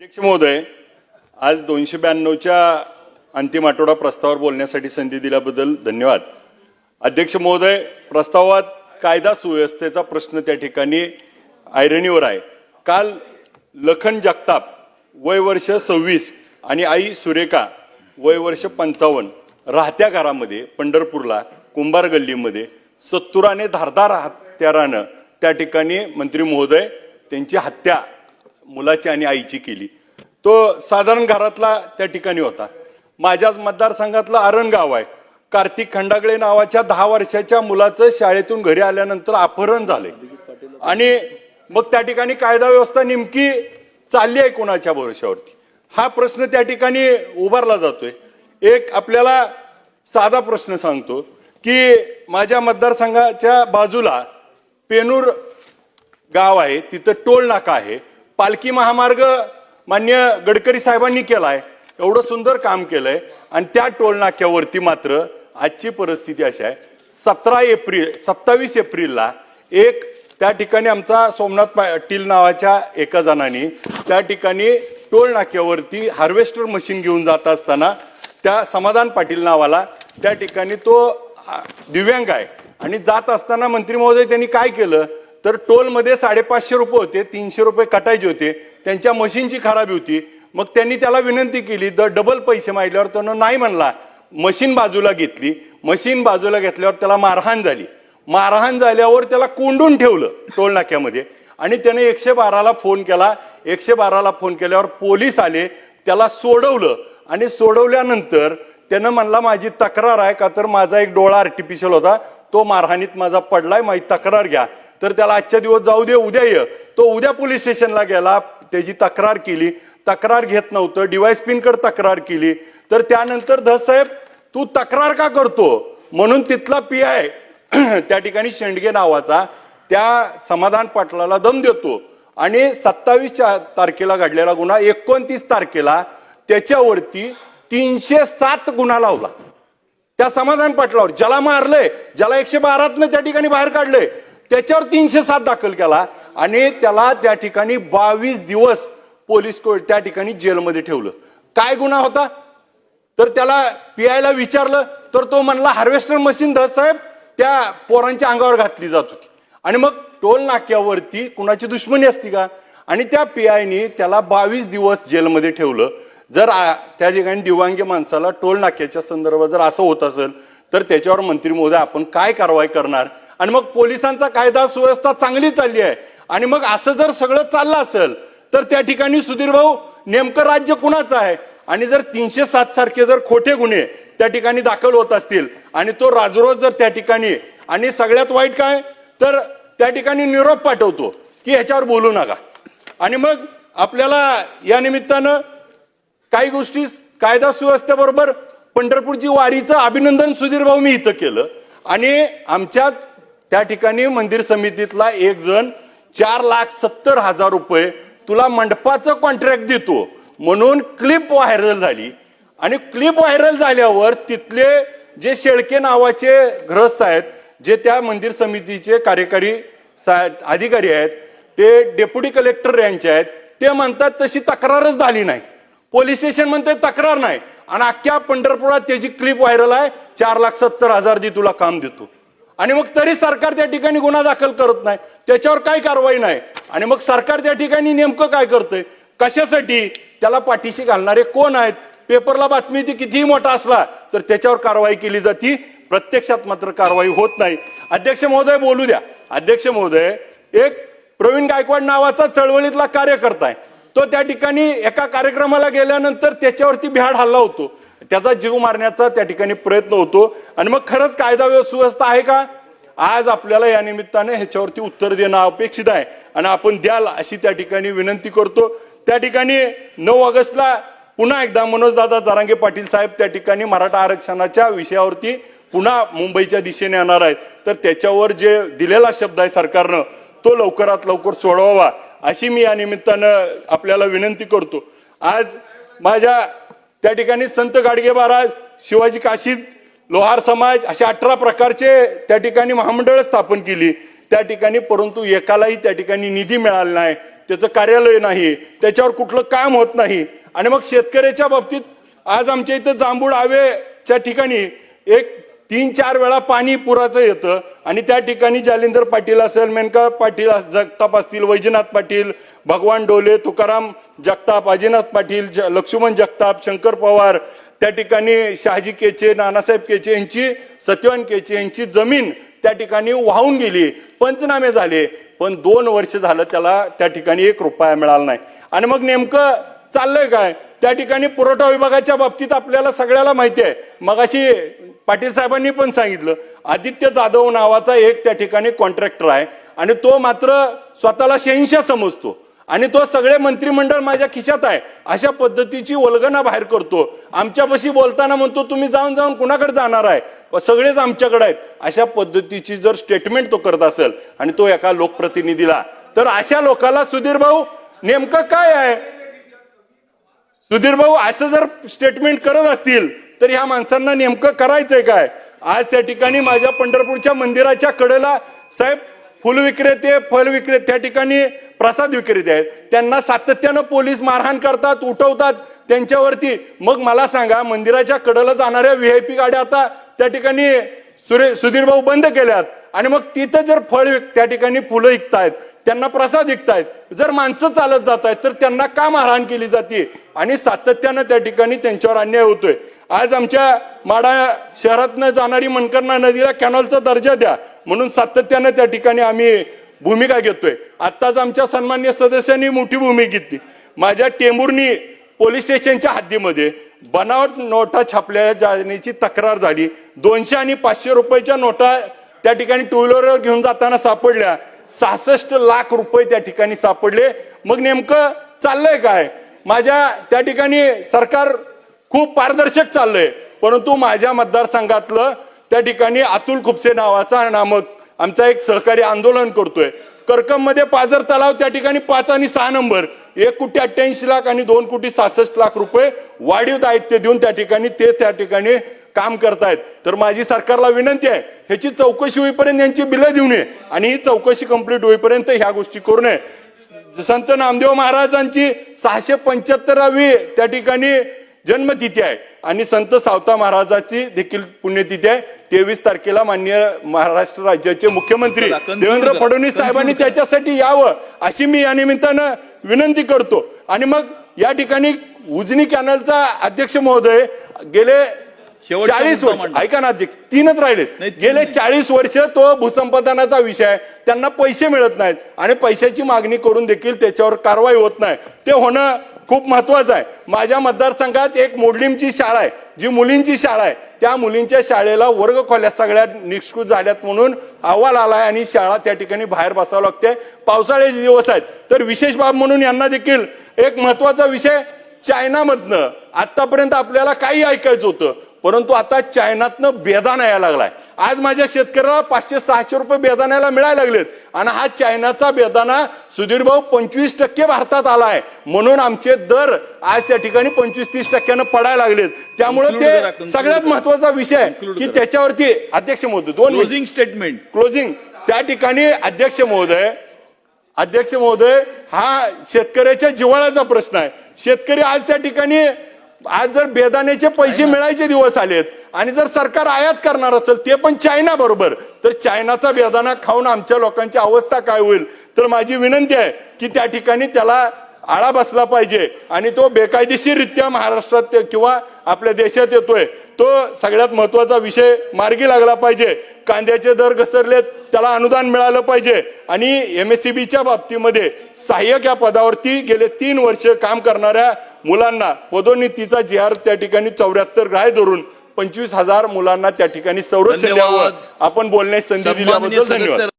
अध्यक्ष महोदय आज दोनशे ब्याण्णवच्या अंतिम आठवडा प्रस्तावावर बोलण्यासाठी संधी दिल्याबद्दल धन्यवाद. अध्यक्ष महोदय प्रस्तावात कायदा सुव्यवस्थेचा प्रश्न त्या ठिकाणी आयरणीवर आहे. काल लखन जगताप वय वर्ष सव्वीस आणि आई सुरेखा वय वर्ष पंचावन्न राहत्या घरामध्ये पंढरपूरला कुंभार गल्लीमध्ये सत्तुराने धारदार हत्यारानं त्या ठिकाणी मंत्री महोदय त्यांची हत्या मुलाची आणि आईची केली. तो साधारण घरातला त्या ठिकाणी होता. माझ्याच मतदारसंघातलं आरण गाव आहे. कार्तिक खंडागळे नावाच्या दहा वर्षाच्या मुलाचं शाळेतून घरी आल्यानंतर अपहरण झाले आणि मग त्या ठिकाणी कायदा व्यवस्था नेमकी चालली आहे कोणाच्या भरोशावरती हा प्रश्न त्या ठिकाणी उभारला जातोय. एक आपल्याला साधा प्रश्न सांगतो की माझ्या मतदारसंघाच्या बाजूला पेनूर गाव आहे. तिथं टोल नाका आहे. पालखी महामार्ग मान्य गडकरी साहेबांनी केलाय. एवढं सुंदर काम केलंय. आणि त्या टोल नाक्यावरती मात्र आजची परिस्थिती अशी आहे. सतरा एप्रिल सत्तावीस एप्रिलला एक त्या ठिकाणी आमचा सोमनाथ पाटील नावाच्या एका जणांनी त्या ठिकाणी टोल नाक्यावरती हार्वेस्टर मशीन घेऊन जात असताना त्या समाधान पाटील नावाला त्या ठिकाणी तो दिव्यांग आहे. आणि जात असताना मंत्री महोदय त्यांनी काय केलं? तर टोलमध्ये साडेपाचशे रुपये होते तीनशे रुपये कटायचे होते. त्यांच्या मशीनची खराबी होती. मग त्यांनी त्याला विनंती केली द डबल पैसे मागल्यावर त्यानं नाही म्हणला. मशीन बाजूला घेतली. मशीन बाजूला घेतल्यावर त्याला मारहाण झाली. मारहाण झाल्यावर त्याला कोंडून ठेवलं टोल नाक्यामध्ये. आणि त्याने एकशे बाराला फोन केला. एकशे बाराला फोन केल्यावर पोलीस आले. त्याला सोडवलं. आणि सोडवल्यानंतर त्यानं म्हणला माझी तक्रार आहे का तर माझा एक डोळा आर्टिफिशियल होता. तो मारहाणीत माझा पडलाय. माझी तक्रार घ्या. तर त्याला आजच्या दिवस जाऊ दे उद्या ये. तो उद्या पोलीस स्टेशनला गेला त्याची तक्रार केली. तक्रार घेत नव्हतं डिवाइस पिनकडे तक्रार केली. तर त्यानंतर धस साहेब तू तक्रार का करतो? म्हणून तिथला पी आय त्या ठिकाणी शेंडगे नावाचा त्या समाधान पाटलाला दम देतो. आणि सत्तावीस तारखेला घडलेला गुन्हा एकोणतीस तारखेला त्याच्यावरती तीनशे सात गुन्हा लावला. त्या समाधान पाटलावर ज्याला मारलंय ज्याला एकशे बारातनं त्या ठिकाणी बाहेर काढलंय त्याच्यावर तीनशे सात दाखल केला आणि त्याला त्या ठिकाणी बावीस दिवस पोलीस कोर्ट त्या ठिकाणी जेलमध्ये ठेवलं. काय गुन्हा होता? तर त्याला पीआयला विचारलं तर तो म्हणला हार्वेस्टर मशीन धस साहेब त्या पोरांच्या अंगावर घातली जात होती. आणि मग टोल नाक्यावरती कुणाची दुश्मनी असती का? आणि त्या पीआयनी त्याला बावीस दिवस जेलमध्ये ठेवलं. जर त्या ठिकाणी दिव्यांगी माणसाला टोल नाक्याच्या संदर्भात जर असं होत असेल तर त्याच्यावर मंत्री महोदय आपण काय कारवाई करणार? आणि मग पोलिसांचा कायदा सुव्यवस्था चांगली चालली आहे. आणि मग असं जर सगळं चाललं असेल तर त्या ठिकाणी सुधीर भाऊ नेमकं राज्य कुणाचं आहे? आणि जर तीनशे सात सारखे जर खोटे गुन्हे त्या ठिकाणी दाखल होत असतील आणि तो राजरोज जर त्या ठिकाणी आणि सगळ्यात वाईट काय? तर त्या ठिकाणी निरोप पाठवतो की ह्याच्यावर बोलू नका. आणि मग आपल्याला या निमित्तानं काही गोष्टी कायदा सुव्यवस्थेबरोबर पंढरपूरची वारीचं अभिनंदन सुधीर भाऊ मी इथं केलं. आणि आमच्याच त्या ठिकाणी मंदिर समितीतला एक जण चार लाख सत्तर हजार रुपये तुला मंडपाचं कॉन्ट्रॅक्ट देतो. म्हणून क्लिप व्हायरल झाली. आणि क्लिप व्हायरल झाल्यावर तिथले जे शेळके नावाचे ग्रस्त आहेत जे त्या मंदिर समितीचे कार्यकारी अधिकारी आहेत ते डेप्युटी कलेक्टर यांचे आहेत ते म्हणतात तशी तक्रारच झाली नाही. पोलीस स्टेशन म्हणते तक्रार नाही. आणि अख्ख्या पंढरपुरात त्याची क्लिप व्हायरल आहे. चार लाख सत्तर हजार दी तुला काम देतो. आणि मग तरी सरकार त्या ठिकाणी गुन्हा दाखल करत नाही. त्याच्यावर काही कारवाई नाही. आणि मग सरकार त्या ठिकाणी नेमकं काय करतंय? कशासाठी? त्याला पाठीशी घालणारे कोण आहेत? पेपरला बातमी ती कितीही मोठा असला तर त्याच्यावर कारवाई केली जाती. प्रत्यक्षात मात्र कारवाई होत नाही. अध्यक्ष महोदय बोलू द्या. अध्यक्ष महोदय एक प्रवीण गायकवाड नावाचा चळवळीतला कार्यकर्ता आहे. तो त्या ठिकाणी एका कार्यक्रमाला गेल्यानंतर त्याच्यावरती भ्याड हल्ला होतो. त्याचा जीव मारण्याचा त्या ठिकाणी प्रयत्न होतो. आणि मग खरंच कायदा सुव्यवस्था आहे का? आज आपल्याला या निमित्ताने ह्याच्यावरती उत्तर देणं अपेक्षित आहे. आणि आपण द्याल अशी त्या ठिकाणी विनंती करतो. त्या ठिकाणी नऊ ऑगस्टला पुन्हा एकदा मनोजदादा जारांगे पाटील साहेब त्या ठिकाणी मराठा आरक्षणाच्या विषयावरती पुन्हा मुंबईच्या दिशेने येणार आहेत. तर त्याच्यावर जे दिलेला शब्द आहे सरकारनं तो लवकरात लवकर सोडवावा. अशी मी या निमित्तानं आपल्याला विनंती करतो. आज माझ्या त्या ठिकाणी संत गाडगे महाराज शिवाजी काशीद लोहार समाज असे अठरा प्रकारचे त्या ठिकाणी महामंडळ स्थापन केली. त्या ठिकाणी परंतु एकालाही त्या ठिकाणी निधी मिळाला नाही. त्याचं कार्यालय नाही. त्याच्यावर कुठलं काम होत नाही. आणि मग शेतकऱ्याच्या बाबतीत आज आमच्या इथं जांभूळ आवेच्या ठिकाणी एक तीन चार वेळा पाणी पुराचं येतं. आणि त्या ठिकाणी जालिंदर पाटील असेल मेनका पाटील जगताप असतील वैजनाथ पाटील भगवान डोले तुकाराम जगताप अजिनाथ पाटील ज- लक्ष्मण जगताप शंकर पवार त्या ठिकाणी शहाजी केचे नानासाहेब केचे यांची सत्यवान केचे यांची जमीन त्या ठिकाणी वाहून गेली. पंचनामे झाले. पण दोन वर्ष झालं त्याला त्या ठिकाणी एक रुपया मिळाला नाही. आणि मग नेमकं चाललंय काय? त्या ठिकाणी पुरवठा विभागाच्या बाबतीत आपल्याला सगळ्याला माहिती आहे. मगाशी पाटील साहेबांनी पण सांगितलं आदित्य जाधव नावाचा एक त्या ठिकाणी कॉन्ट्रॅक्टर आहे आणि तो मात्र स्वतःला शहनशाह समजतो आणि तो सगळे मंत्रिमंडळ माझ्या खिशात आहे. अशा पद्धतीची वल्गना बाहेर करतो. आमच्यापाशी बोलताना म्हणतो तुम्ही जाऊन जाऊन कुणाकडे जाणार आहे? व सगळेच आमच्याकडे आहेत. अशा पद्धतीची जर स्टेटमेंट तो करत असेल आणि तो एका लोकप्रतिनिधीला तर अशा लोकाला सुधीर भाऊ नेमकं काय आहे? सुधीर भाऊ असं जर स्टेटमेंट करत असतील तर ह्या माणसांना नेमकं करायचंय काय? आज त्या ठिकाणी माझ्या पंढरपूरच्या मंदिराच्या कडेला साहेब फुल विक्रेते फल विक्रेते त्या ठिकाणी प्रसाद विक्रेते आहेत. त्यांना सातत्यानं पोलीस मारहाण करतात उठवतात त्यांच्यावरती. मग मला सांगा मंदिराच्या कडेला जाणाऱ्या व्ही आय पी गाड्या आता त्या ठिकाणी सुरे सुधीर भाऊ बंद केल्यात. आणि मग तिथं जर फळ विक- त्या ठिकाणी फुलं विकतायत त्यांना प्रसाद विकतायत जर माणसं चालत जात आहेत तर त्यांना का मारहाण केली जाते. आणि सातत्यानं त्या ठिकाणी त्यांच्यावर अन्याय होतोय. आज आमच्या माडा शहरातनं जाणारी मनकर्णा नदीला कॅनॉलचा दर्जा द्या. म्हणून सातत्यानं त्या ठिकाणी आम्ही भूमिका घेतोय. आत्ताच आमच्या सन्मान्य सदस्यांनी मोठी भूमिका घेतली. माझ्या टेंबुर्नी पोलीस स्टेशनच्या हद्दीमध्ये बनावट नोटा छापल्या जाण्याची तक्रार झाली. दोनशे आणि पाचशे रुपयाच्या नोटा त्या ठिकाणी टू व्हीलरवर घेऊन जाताना सापडल्या. सहासष्ट लाख रुपये त्या ठिकाणी सापडले. मग नेमकं चाललंय काय? माझ्या त्या ठिकाणी सरकार खूप पारदर्शक चाललंय. परंतु माझ्या मतदारसंघातलं त्या ठिकाणी अतुल खुपसे नावाचा नामक आमचा एक सहकारी आंदोलन करतोय. करकममध्ये पाझर तलाव त्या ठिकाणी पाच आणि सहा नंबर. एक कोटी अठ्ठ्याऐंशी लाख आणि दोन कोटी सहासष्ट लाख रुपये वाढीव दायित्व देऊन त्या ठिकाणी ते त्या ठिकाणी काम करतायत तर माझी सरकारला विनंती आहे ह्याची चौकशी होईपर्यंत यांची बिलं देऊ नये आणि ही चौकशी कंप्लीट होईपर्यंत ह्या गोष्टी करू नये संत नामदेव महाराजांची सहाशे पंच्याहत्तरावी त्या ठिकाणी जन्मतिथी आहे आणि संत सावता महाराजाची देखील पुण्यतिथी आहे तेवीस तारखेला मान्य महाराष्ट्र राज्याचे मुख्यमंत्री देवेंद्र. फडणवीस साहेबांनी. त्याच्यासाठी यावं अशी मी या निमित्तानं विनंती करतो आणि मग या ठिकाणी उजनी कॅनलचा अध्यक्ष महोदय गेले चाळीस वर्ष. ऐका ना अध्यक्ष. तीनच राहिले. नाही, तीन गेले. चाळीस वर्ष तो भूसंपादनाचा विषय आहे. त्यांना पैसे मिळत नाहीत. आणि पैशाची मागणी करून देखील त्याच्यावर कारवाई होत नाही. ते होणं खूप महत्वाचं आहे. माझ्या मतदारसंघात एक मोडलीमची शाळा आहे जी मुलींची शाळा आहे. त्या मुलींच्या शाळेला वर्ग खोल्या सगळ्यात निष्कृत झाल्यात म्हणून अहवाल आलाय आणि शाळा त्या ठिकाणी बाहेर बसावं लागते पावसाळ्याचे दिवस आहेत. तर विशेष बाब म्हणून यांना देखील एक महत्त्वाचा विषय चायनामधनं आतापर्यंत आपल्याला काही ऐकायचं होतं. परंतु आता चायनातनं बेदाना यायला लागलाय. आज माझ्या शेतकऱ्याला पाचशे सहाशे रुपये बेदाण्याला मिळायला लागलेत. आणि हा चायनाचा बेदाना सुधीर भाऊ पंचवीस टक्के भारतात आलाय. म्हणून आमचे दर आज त्या ठिकाणी पंचवीस तीस टक्क्यानं पडायला लागलेत. त्यामुळे ते सगळ्यात. महत्त्वाचा विषय की. त्याच्यावरती अध्यक्ष महोदय दोन. क्लोजिंग स्टेटमेंट क्लोजिंग त्या ठिकाणी अध्यक्ष महोदय अध्यक्ष महोदय हा शेतकऱ्याच्या जिव्हाळ्याचा प्रश्न आहे. शेतकरी आज त्या ठिकाणी आज जर बेदाण्याचे पैसे मिळायचे दिवस आलेत आणि जर सरकार आयात करणार असेल ते पण चायना बरोबर. तर चायनाचा बेदाना खाऊन आमच्या लोकांची अवस्था काय होईल? तर माझी विनंती आहे की त्या ठिकाणी त्याला आळा बसला पाहिजे. आणि तो बेकायदेशीररित्या महाराष्ट्रात किंवा आपल्या देशात येतोय तो सगळ्यात महत्त्वाचा विषय मार्गी लागला पाहिजे. कांद्याचे दर घसरलेत त्याला अनुदान मिळालं पाहिजे. आणि एमएससीबीच्या बाबतीमध्ये सहाय्यक या पदावरती गेले तीन वर्ष काम करणाऱ्या मुलांना पदोन्नतीचा जी आर त्या ठिकाणी चौऱ्याहत्तर ग्राह्य धरून पंचवीस हजार मुलांना त्या ठिकाणी संरक्षण. द्यावं. आपण बोलण्याची संधी दिल्याबद्दल धन्यवाद.